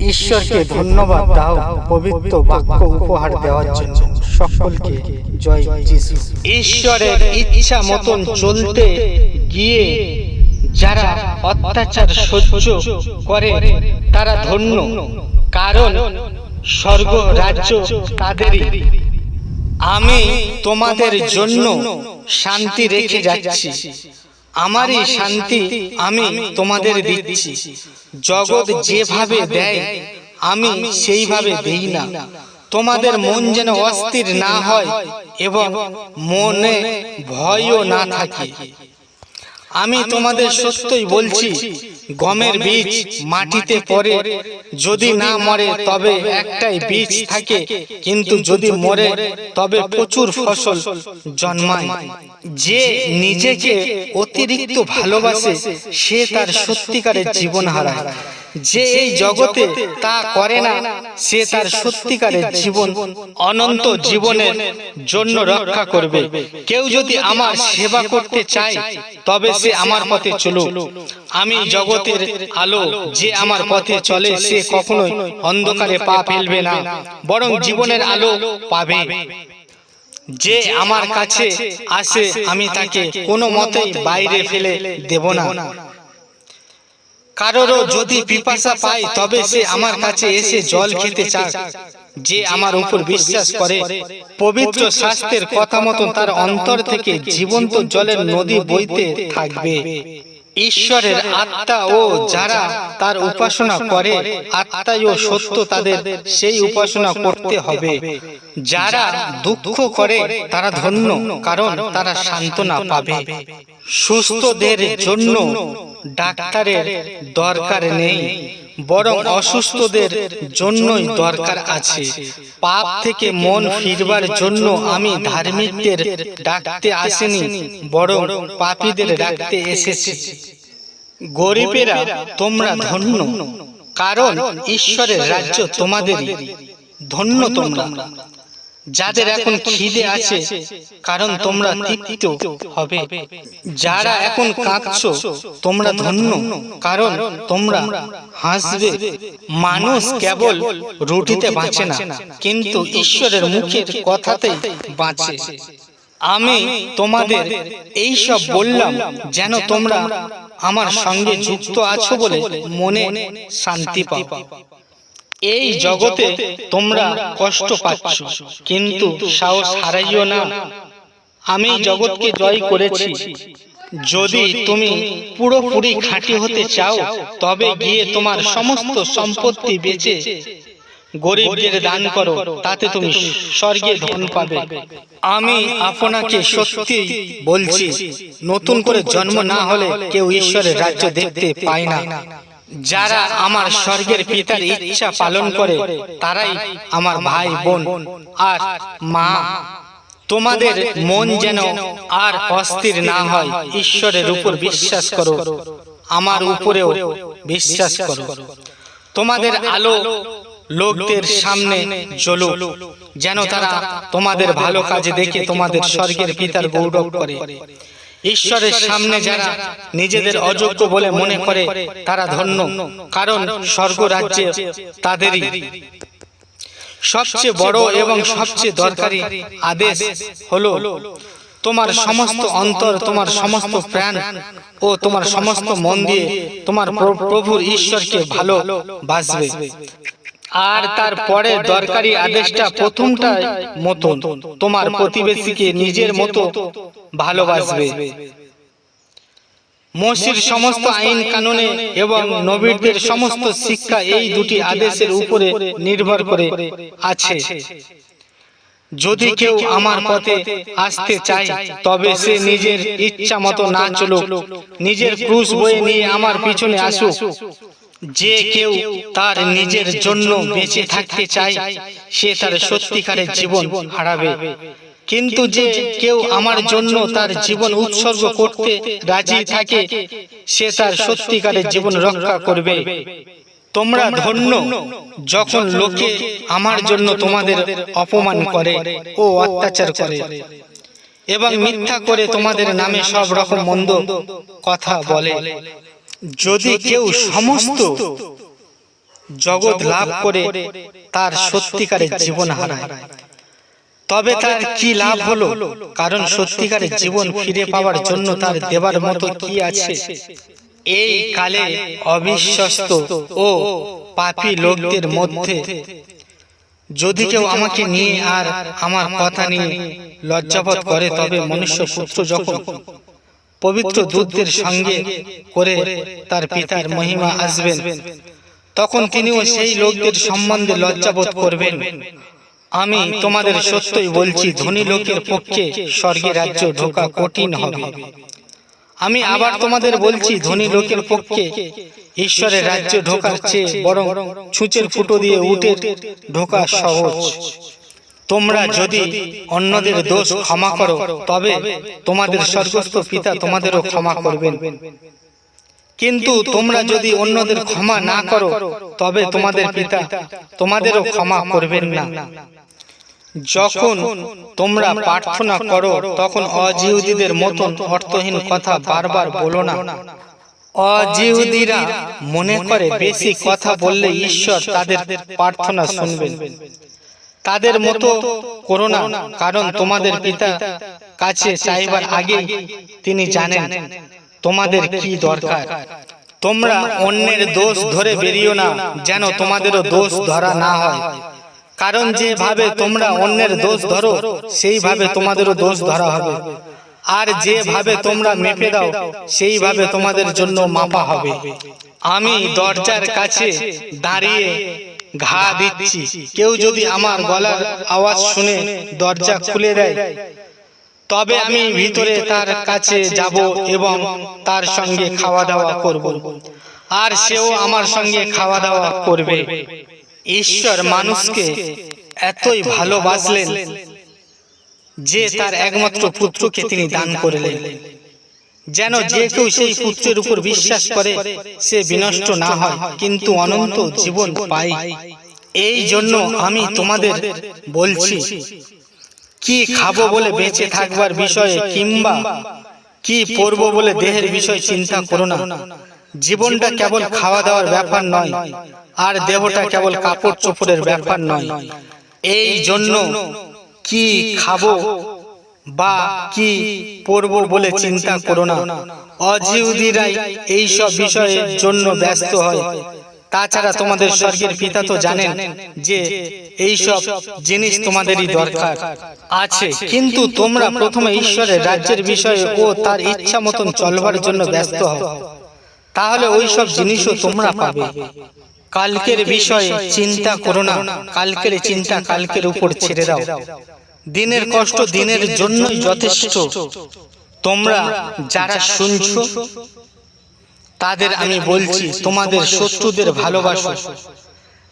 ঈশ্বরকে ধন্যবাদ দাও পবিত্র বাক্য উপহার দেওয়ার জন্য সকলকে জয় যিশু। ঈশ্বরের ইচ্ছা মতন চলতে গিয়ে যারা অত্যাচার সহ্য করে তারা ধন্য। কারণ স্বর্গ রাজ্য তাদেরই। আমি তোমাদের জন্য শান্তি রেখে যাচ্ছি। আমারই শান্তি আমি তোমাদের দিচ্ছি। জগৎ যেভাবে দেয়, আমি সেইভাবে দেই না। তোমাদের মন যেন অস্থির না হয় এবং মনে ভয়ও না থাকে। আমি তোমাদের সত্যই বলছি গমের বীজ মাটিতে পড়ে যদি না মরে তবে একটাই বীজ থাকে কিন্তু যদি মরে তবে প্রচুর ফসল জন্মায়। যে নিজেকে অতিরিক্ত ভালোবাসে সে তার সত্যিকারের জীবন হারায় যে এই জগতে তা করে না সে তার সত্যিকারের জীবন অনন্ত জীবনের জন্য রক্ষা করবে। কেউ যদি আমার সেবা করতে চায় তবে সে আমার পথে চলুক। আমি জগতের আলো যে আমার পথে চলে সে কখনোই অন্ধকারে পা ফেলবে না বরং জীবনের আলো পাবে। যে আমার কাছে আসে আমি তাকে কোনো মতেই বাইরে ফেলে দেব না। কারোরও যদি পিপাসা পায় তবে সে আমার কাছে এসে জল খেতে চায়। যে আমার উপর বিশ্বাস করে পবিত্র শাস্ত্রের কথা মতন তার অন্তর থেকে জীবন্ত জলের নদী বইতে থাকবে। ঈশ্বরের আত্মা ও যারা তার উপাসনা করে আত্মাই ও সত্য তাদের সেই উপাসনা করতে হবে। যারা দুঃখ করে তারা ধন্য কারণ তারা সান্ত্বনা পাবে। সুস্থদের জন্য ডাক্তারের দরকার নেই বরং অসুস্থদের জন্যই দরকার আছে। পাপ থেকে মন ফিরবার জন্য আমি ধার্মিকদের ডাকতে আসেনি বরং পাপীদের ডাকতে এসেছি। গরিবেরা তোমরা ধন্য। কারণ ঈশ্বরের রাজ্য তোমাদেরই। ধন্য তোমরা। যাদের এখন খিদে আছে কারণ তোমরা তৃপ্ত হবে। যারা এখন কাঁদছো তোমরা ধন্য। কারণ তোমরা হাসবে। মানুষ কেবল রুটিতে বাঁচে না কিন্তু ঈশ্বরের মুখের কথাতেই বাঁচে। আমি তোমাদের এই সব বললাম যেন তোমরা আমার সঙ্গে যুক্ত আছো বলে মনে শান্তি পাও। এই জগতে তোমরা কষ্ট পাচ্ছ কিন্তু সাহস হারাইও না। আমি জগৎকে জয় করেছি। যদি তুমি পুরোপুরি খাঁটি হতে চাও তবে গিয়ে তোমার সমস্ত সম্পত্তি বেচে গরিবদের দান করো তাতে তুমি স্বর্গে ধন পাবে। আমি আপনাকে সত্যি বলছি নতুন করে জন্ম না হলে কেউ ঈশ্বরের রাজ্য দেখতে পায় না। যারা আমার স্বর্গের পিতার ইচ্ছা পালন করে, তারাই আমার ভাই, বোন আর মা। তোমাদের মন যেন আর অস্থির না হয়, ঈশ্বরের উপর বিশ্বাস করো, আমার উপরেও বিশ্বাস করো। তোমাদের আলো লোকদের সামনে জ্বলো যেন তারা তোমাদের ভালো কাজে দেখে তোমাদের স্বর্গের পিতার গৌরব করে। ঈশ্বরের সামনে যারা নিজেদের অযোগ্য বলে মনে করে তারা ধন্য। কারণ স্বর্গ রাজ্যে তাদেরই। সবচেয়ে বড় এবং সবচেয়ে দরকারি আদেশ হলো তোমার সমস্ত অন্তর তোমার সমস্ত প্রাণ ও তোমার সমস্ত মন দিয়ে তোমার প্রভুর ঈশ্বরকে ভালো বাসবে। আর তারপরে দরকারি আদেশটা প্রথমটা মতো তোমার প্রতিবেশীকে নিজের মতো ভালোবাসবে। মসির সমস্ত আইন কানুনে এবং নবীরদের সমস্ত শিক্ষা এই দুটি আদেশের উপরে নির্ভর করে আছে। যদি কেউ আমার পথে আসতে চায়, তবে সে নিজের ইচ্ছা মতো না চলুক, নিজের ক্রুশ বয়ে নিয়ে আমার পিছনে আসুক। যে কেউ তার নিজের জন্য বেঁচে থাকতে চায় সে তার সত্যিকারের জীবন হারাবে। কিন্তু যে কেউ আমার জন্য তার জীবন উৎসর্গ করতে রাজি থাকে সে তার সত্যিকারের জীবন রক্ষা করবে। তোমরা ধন্য যখন লোকে আমার জন্য তোমাদের অপমান করে ও অত্যাচার করে। এবং মিথ্যা করে তোমাদের নামে সব রকম মন্দ কথা বলে। যদি কেউ সমস্ত জগৎ লাভ করে তার সত্যিকারের জীবন হারায়। তবে তার কি লাভ হলো? কারণ সত্যিকারের জীবন ফিরে পাওয়ার জন্য তার দেবার মতো কি আছে? এই কালে অবিশ্বস্ত ও পাপী লোকদের মধ্যে যদি কেউ আমাকে নিয়ে আর আমার কথা নিয়ে লজ্জাবোধ করে তবে মনুষ্য পুত্র যখন পবিত্র দূতদের সঙ্গে করে তার পিতার মহিমা আসবেন। তখন তিনিও সেই লোকদের সম্বন্ধে লজ্জাবোধ করবেন। আমি তোমাদের সত্যই বলছি ধনী লোকের পক্ষে স্বর্গের রাজ্য ঢোকা কঠিন হবে। আমি আবার তোমাদের বলছি ধনী লোকের পক্ষে ঈশ্বরের রাজ্য ঢোকার চেয়ে বরং ছুঁচের ফুটো দিয়ে উঠে ঢোকা সহজ। তোমরা যদি অন্যদের দোষ ক্ষমা করো তবে তোমাদের স্বর্গস্থ পিতা তোমাদেরও ক্ষমা করবেন। কিন্তু তোমরা যদি অন্যদের ক্ষমা না করো তবে তোমাদের পিতা তোমাদেরও ক্ষমা করবেন না। যখন তোমরা প্রার্থনা করো তখন অজিহুদীদের মতন অর্থহীন কথা বারবার বলো না। অজিহুদীরা মনে করে বেশি কথা বললে ঈশ্বর তাদের প্রার্থনা শুনবেন। তাদের মতো করো না কারণ তোমাদের পিতা কাছে চাইবার আগে তিনি জানেন তোমাদের কি দরকার। তোমরা অন্যের দোষ ধরে বেরিও না যেন তোমাদেরও দোষ ধরা না হয়। কারণ যেভাবে তোমরা অন্যের দোষ ধরো সেইভাবে তোমাদেরও দোষ ধরা হবে। আর যেভাবে তোমরা মেপে দাও সেইভাবে তোমাদের জন্য মাপা হবে। আমি দরজার কাছে দাঁড়িয়ে ঘা দিচ্ছি। কেউ যদি আমার গলার আওয়াজ শুনে দরজা খুলে দেয়, তবে আমি ভিতরে তার কাছে যাব এবং তার সঙ্গে খাওয়া দাওয়া করব। আর সেও আমার সঙ্গে খাওয়া দাওয়া করবে। ঈশ্বর মানুষকে এতই ভালোবাসলেন যে তার একমাত্র পুত্রকে তিনি দান করলেন। যেন যে কেউ সেই পুত্রের উপর বিশ্বাস করে সে বিনষ্ট না হয় কিন্তু অনন্ত জীবন পায় এই জন্য আমি তোমাদের বলছি কি খাব বলে বেঁচে থাকবার বিষয়ে কিংবা কি পরবো বলে দেহের বিষয় চিন্তা করো না। জীবনটা কেবল খাওয়া দাওয়ার ব্যাপার নয় আর দেহটা কেবল কাপড় চোপড়ের ব্যাপার নয়। এই জন্য কি খাব বা কি পরবো বলে চিন্তা করো না। অজিউদিরাই এই সব বিষয়ের জন্য ব্যস্ত হয়। তাছাড়া তোমাদের স্বর্গের পিতা তো জানেন যে এই সব জিনিস তোমাদেরই দরকার, আছে। কিন্তু তোমরা প্রথমে ঈশ্বরের রাজ্যের বিষয়ে ও তার ইচ্ছা মতন চলবার জন্য ব্যস্ত হও। তাহলে ওই সব জিনিসও তোমরা পাবে। কালকের বিষয়ে চিন্তা করো না। কালকের চিন্তা কালকের উপর ছেড়ে দাও। দিনের কষ্ট দিনের জন্যই যথেষ্ট। তোমরা যারা শুনছো তাদের আমি বলছি তোমাদের শত্রুদের ভালোবাসো।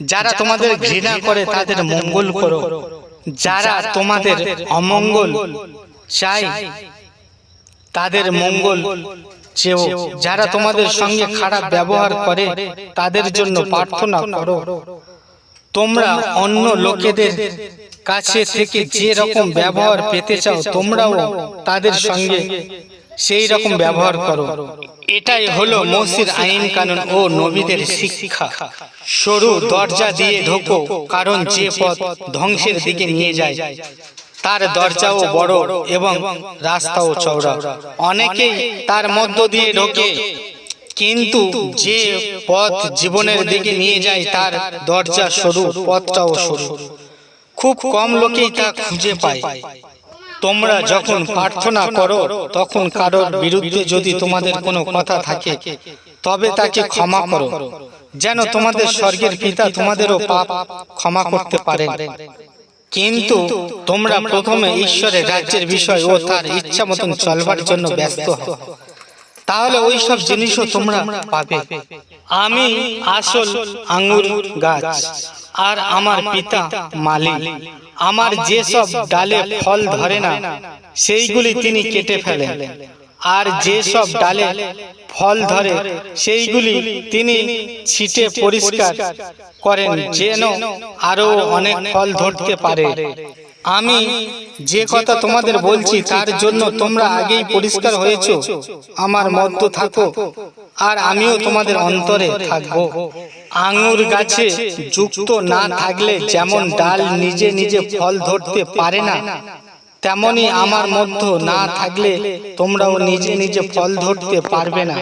যারা তোমাদের ঘৃণা করে তাদের মঙ্গল করো। যারা তোমাদের অমঙ্গল চাই তাদের মঙ্গল চেয়েও। যারা তোমাদের সঙ্গে খারাপ ব্যবহার করে তাদের জন্য প্রার্থনা করো। তোমরা অন্য লোকেদের কাছে থেকে যে রকম ব্যবহার পেতে চাও তোমরাও তাদের সঙ্গে সেই রকম ব্যবহার করো। এটাই হলো মসজিদ আইন কানুন ও নবীদের শিক্ষা। সরু দরজা দিয়ে ঢোকো কারণ যে পথ ধ্বংসের দিকে নিয়ে যায় তার দরজাও বড় এবং রাস্তাও চওড়া। অনেকেই তার মধ্য দিয়ে ঢোকে। কিন্তু যে পথ জীবনের দিকে নিয়ে যায়, তার দরজা সরু, পথটাও সরু। খুব কম লোকেই তা খুঁজে পায়। তোমরা যখন প্রার্থনা করো, তখন কারোর বিরুদ্ধে যদি তোমাদের কোনো কথা থাকে, তবে তাকে ক্ষমা করো, যেন তোমাদের স্বর্গের পিতা তোমাদেরও পাপ ক্ষমা করতে পারেন। কিন্তু তোমরা প্রথমে ঈশ্বরের রাজ্যের বিষয় ও তার ইচ্ছা মতন চলবার জন্য ব্যস্ত হও। তাহলে ওই সব জিনিসও তোমরা পাবে। আমি আসল আঙ্গুর গাছ আর আমার পিতা মালিক। আমার যেসব ডালে ফল ধরে না, সেইগুলি তিনি কেটে ফেলেন। আর যেসব ডালে ফল ধরে, সেইগুলি তিনি ছিটে পরিষ্কার করেন, যেন আরও অনেক ফল ধরতে পারে। আমি যে কথা তোমাদের বলছি তার জন্য তোমরা আগেই পরিষ্কার হয়েছো। আমার মধ্য থাকো। আর আমিও তোমাদের অন্তরে থাকব। আঙুর গাছে যুক্ত না থাকলে যেমন ডাল নিজে নিজে ফল ধরতে পারে না। তেমনি আমার মধ্য না থাকলে তোমরাও নিজে নিজে ফল ধরতে পারবে না।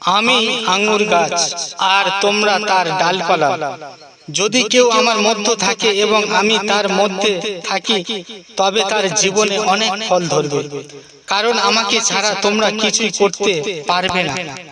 আমি আঙুর গাছ আর তোমরা তার ডালপালা। যদি কেউ আমার মধ্য থাকে এবং আমি তার মধ্যে থাকি তবে তার জীবনে অনেক ফল ধরবে। কারণ আমাকে ছাড়া তোমরা কিছুই করতে পারবে না।